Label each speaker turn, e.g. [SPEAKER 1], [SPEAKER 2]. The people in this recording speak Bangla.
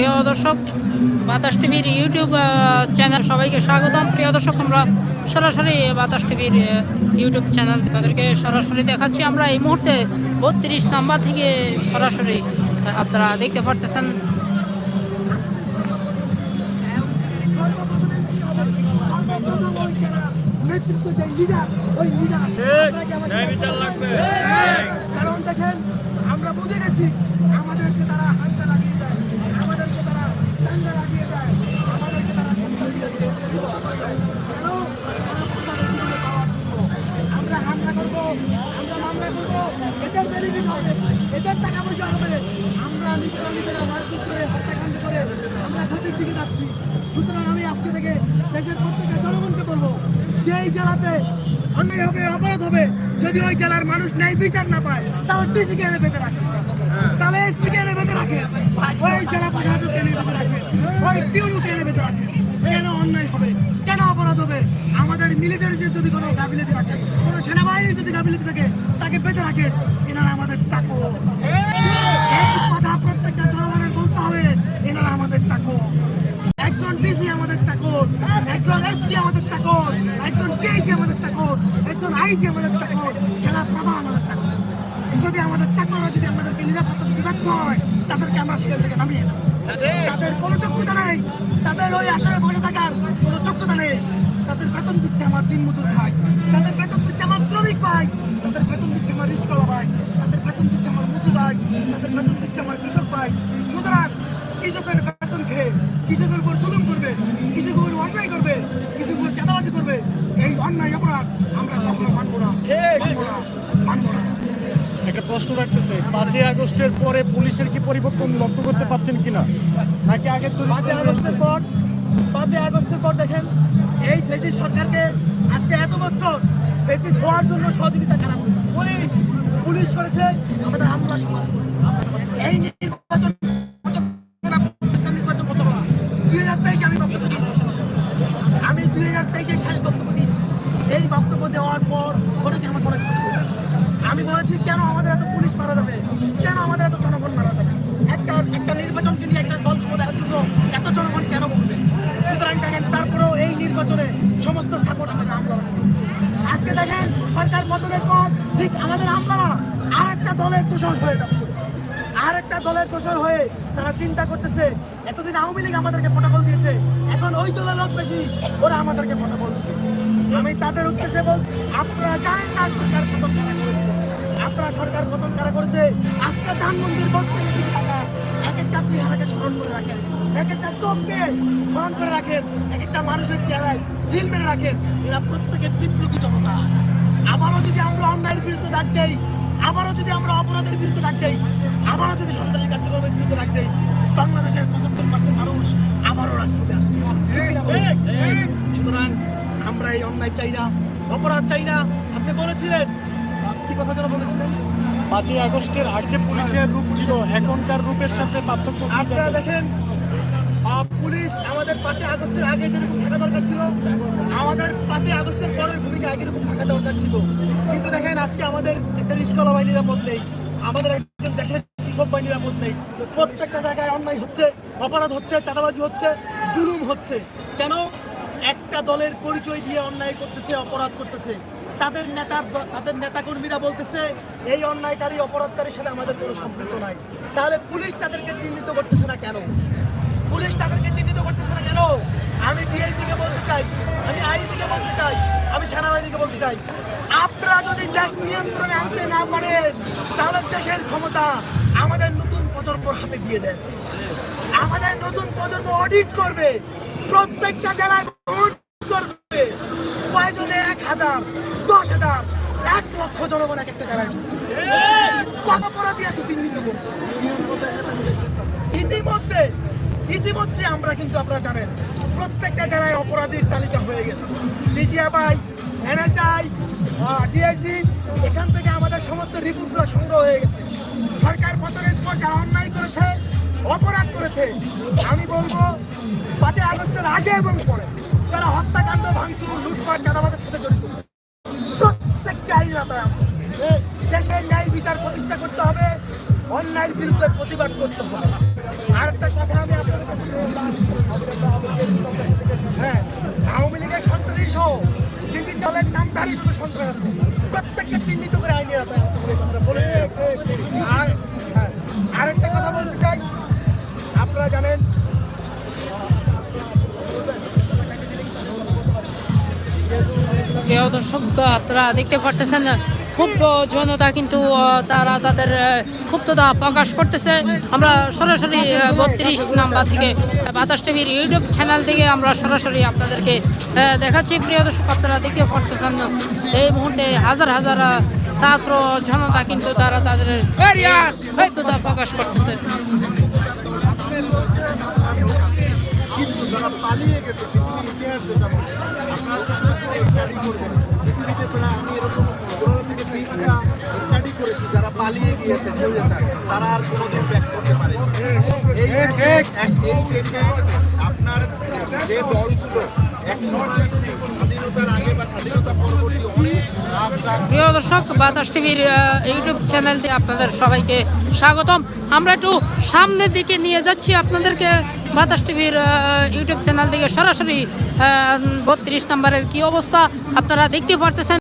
[SPEAKER 1] প্রিয় দর্শক বাতাস টিভির ইউটিউব চ্যানেল সবাইকে স্বাগতম প্রিয় দর্শক আমরা সরাসরি বাতাস টিভির ইউটিউব চ্যানেল তাদেরকে সরাসরি দেখাচ্ছি আমরা এই মুহূর্তে বত্রিশ নাম্বার থেকে সরাসরি আপনারা দেখতে পারতেছেন
[SPEAKER 2] আমরা বুঝে গেছি আমাদেরকে তারা হাতটা লাগিয়ে দেয় আমাদেরকে তারা ডান্ডা লাগিয়ে দেয় আমাদেরকে তারা সন্তান দিয়ে দেয়। কেন? তারা প্রশাসন দিয়ে পাওয়ার জন্য। আমরা হামলা করব আমরা মামলা করব এদের বেনিফিট হবে এদের টাকা পয়সা হবে আমরা নিজেরা নিজেরা মারপিট করে হত্যাকাণ্ড করে আমরা ক্ষতির দিকে যাচ্ছি সুতরাং আমি আজকে থেকে দেশের প্রত্যেকটা জনগণকে বলব যে এই জেলাতে অন্যায় হবে অপরাধ হবে। যদি ওই জেলার মানুষ ন্যায় বিচার না পায়, তাহলে ডিসি কে বেঁধে রাখে। তাহলে এসপি কে বেঁধে রাখে। ওই জেলা প্রশাসক এনে বেঁধে রাখে। ওই টিউনু কে বেঁধে রাখে। কেন অন্যায় হবে? কেন অপরাধ হবে? আমাদের মিলিটারিদের যদি কোনো গাফিলতি থাকে, কোনো সেনাবাহিনীর যদি গাফিলতি থাকে, তাকে বেঁধে রাখে। এনারা আমাদের চাকর। এই কথা প্রত্যেকটা জনগণের বলতে হবে, এনারা আমাদের চাকর। একজন ডিসি আমাদের চাকর, একজন এসপি আমাদের চাকর আইসি আমাদের চাকর সেনা প্রধান আমাদের চাকর। যদি আমাদের চাকররা যদি আমাদেরকে নিরাপত্তা দিতে ব্যর্থ হয়, তাদেরকে আমরা সেখান থেকে নামিয়ে দেবো তাদের কোনো যোগ্যতা নেই। তাদের ওই আসরে বসে থাকার কোনো যোগ্যতা নেই। তাদের বেতন দিচ্ছে আমার দিন মজুর ভাই। তাদের বেতন দিচ্ছে আমার শ্রমিক ভাই। তাদের বেতন দিচ্ছে আমার রিস্কলা ভাই। তাদের বেতন দিচ্ছে আমার মজুর ভাই। তাদের বেতন দিচ্ছে আমার কৃষক ভাই। সুতরাং কৃষকের
[SPEAKER 3] চাই? পাঁচই আগস্টের পরে পুলিশের কি পরিবর্তন লক্ষ্য করতে পারছেন কিনা? নাকি চরিত্র
[SPEAKER 2] পাঁচই আগস্টের পর পাঁচই আগস্টের পর দেখেন এই ফেসিস সরকারকে আজকে এত বছর ফেসিস হওয়ার জন্য সহযোগিতা কারা পুলিশ। পুলিশ করেছে আমাদের আমরা সমাজ করেছে। এই পতনের পর ঠিক আমাদের আমলারা আর একটা দলের দোষর হয়ে যাচ্ছে। আর একটা দলের দোষর হয়ে তারা চিন্তা করতেছে, এতদিন আওয়ামী লীগ আমাদেরকে প্রোটোকল দিয়েছে, এখন ওই দলের লোক বেশি, ওরা আমাদেরকে প্রোটোকল দিবে। আমি তাদের উদ্দেশ্যে বল আপনারা জানেন না সরকার পতন কারা করেছে? আপনারা সরকার পতন কারা করেছে? আজকে ধানমন্দির এক একটা চেহারাকে স্মরণ করে রাখেন। এক একটা চোখকে স্মরণ করে রাখেন। এক একটা মানুষের চেহারায় জিল মেরে রাখেন। এরা প্রত্যেকের বিপ্লবী জনতা। আবারও যদি আমরা অন্যায়ের বিরুদ্ধে ডাক দেই আবারও যদি আমরা অপরাধের বিরুদ্ধে ডাক দেই আবারও যদি সন্ত্রাসী কার্যক্রমের বিরুদ্ধে ডাক দেই বাংলাদেশের পঁচাত্তর পার্সেন্ট মানুষ আবারও রাজপথে আসবে? সুতরাং আমরা এই অন্যায় চাই না অপরাধ চাই না আপনি বলেছিলেন কি কথা যেন বলেছিলেন
[SPEAKER 3] পাঁচই আগস্টের আগে যে পুলিশের রূপ ছিল এখনকার রূপের সাথে পার্থক্য
[SPEAKER 2] আপনারা
[SPEAKER 3] দেখেন?
[SPEAKER 2] পুলিশ আমাদের পাঁচই আগস্টের আগে যেরকম থাকা দরকার ছিল, আমাদের পাঁচই আগস্টের পরের ভূমিকা এরকম থাকা দরকার ছিল। কিন্তু দেখেন, আজকে আমাদের একটা রিস্কলা নিরাপদ নেই। আমাদের একজন দেশের কৃষক বাহিনী নিরাপদ নেই। প্রত্যেকটা জায়গায় অন্যায় হচ্ছে, অপরাধ হচ্ছে, চাঁদাবাজি হচ্ছে, জুলুম হচ্ছে। কেন? একটা দলের পরিচয় দিয়ে অন্যায় করতেছে, অপরাধ করতেছে। তাদের নেতার তাদের নেতাকর্মীরা বলতেছে, এই অন্যায়কারী, অপরাধকারীর সাথে আমাদের কোনো সম্পর্ক নাই। তাহলে পুলিশ তাদেরকে চিহ্নিত করতেছে না কেন? পুলিশ তাদেরকে চিহ্নিত করতেছে না কেন? আমি ডিআইজি কে বলতে চাই আমি আইজি কে বলতে চাই আমি সেনাবাহিনীকে বলতে চাই। আপনারা যদি দেশ নিয়ন্ত্রণে আনতে না পারেন তাহলে দেশের ক্ষমতা আমাদের নতুন প্রজন্মর হাতে দিয়ে দেন। আমাদের নতুন প্রজন্ম অডিট করবে প্রত্যেকটা জেলায় করবে। কয়জনে এক হাজার দশ হাজার এক লক্ষ জনগণ এক একটা জেলায়। কত অপরাধী আছে চিহ্নিত করতে? ইতিমধ্যে ইতিমধ্যে আমরা কিন্তু আপনারা জানেন, প্রত্যেকটা জেলায় অপরাধীর তালিকা হয়ে গেছে। ডিজিএফআই এনএচআই ডিআইজি এখান থেকে আমাদের সমস্ত রিপোর্টগুলো সংগ্রহ হয়ে গেছে। সরকার পতনের পর যারা অন্যায় করেছে, অপরাধ করেছে, আমি বলব পাঁচই আগস্টের আগে এবং পরে যারা হত্যাকাণ্ড, ভাঙচুর, লুটপাট যারা আমাদের সাথে জড়িত, প্রত্যেককে আইন দেশের ন্যায় বিচার প্রতিষ্ঠা করতে হবে, অন্যায়ের বিরুদ্ধে প্রতিবাদ করতে হবে। আর একটা কথা আমি নামধারী যত সন্ত্রাস আছে। প্রত্যেককে চিহ্নিত করে। আর হ্যাঁ, আরেকটা কথা বলতে চাই। আপনারা জানেন
[SPEAKER 1] কেউ দর্শক আপনারা দেখতে পারতেছেন ক্ষুব্ধ জনতা কিন্তু তারা তাদের ক্ষুব্ধতা প্রকাশ করতেছে। আমরা সরাসরি বত্রিশ নাম্বার থেকে বাতাস টিভির ইউটিউব চ্যানেল থেকে আমরা সরাসরি আপনাদেরকে দেখাচ্ছি। প্রিয় দর্শক আপনারা দেখতে পারতেছেন এই মুহূর্তে হাজার হাজার ছাত্র জনতা কিন্তু তারা তাদের ক্ষুব্ধতা প্রকাশ করতেছে।
[SPEAKER 4] তারা আর কোনোদিন ব্যাক করতে পারেনি। এই দেশে আপনার যে দলগুলো এক স্বাধীনতার আগে বা স্বাধীনতা পরবর্তী অনেক
[SPEAKER 1] প্রিয় দর্শক বাতাস টিভির ইউটিউব চ্যানেলতে আপনাদের সবাইকে স্বাগতম। আমরা একটু সামনের দিকে নিয়ে যাচ্ছি আপনাদেরকে। বাতাস টিভির ইউটিউব চ্যানেল থেকে সরাসরি বত্রিশ নম্বরের কি অবস্থা আপনারা দেখতে পারতেছেন।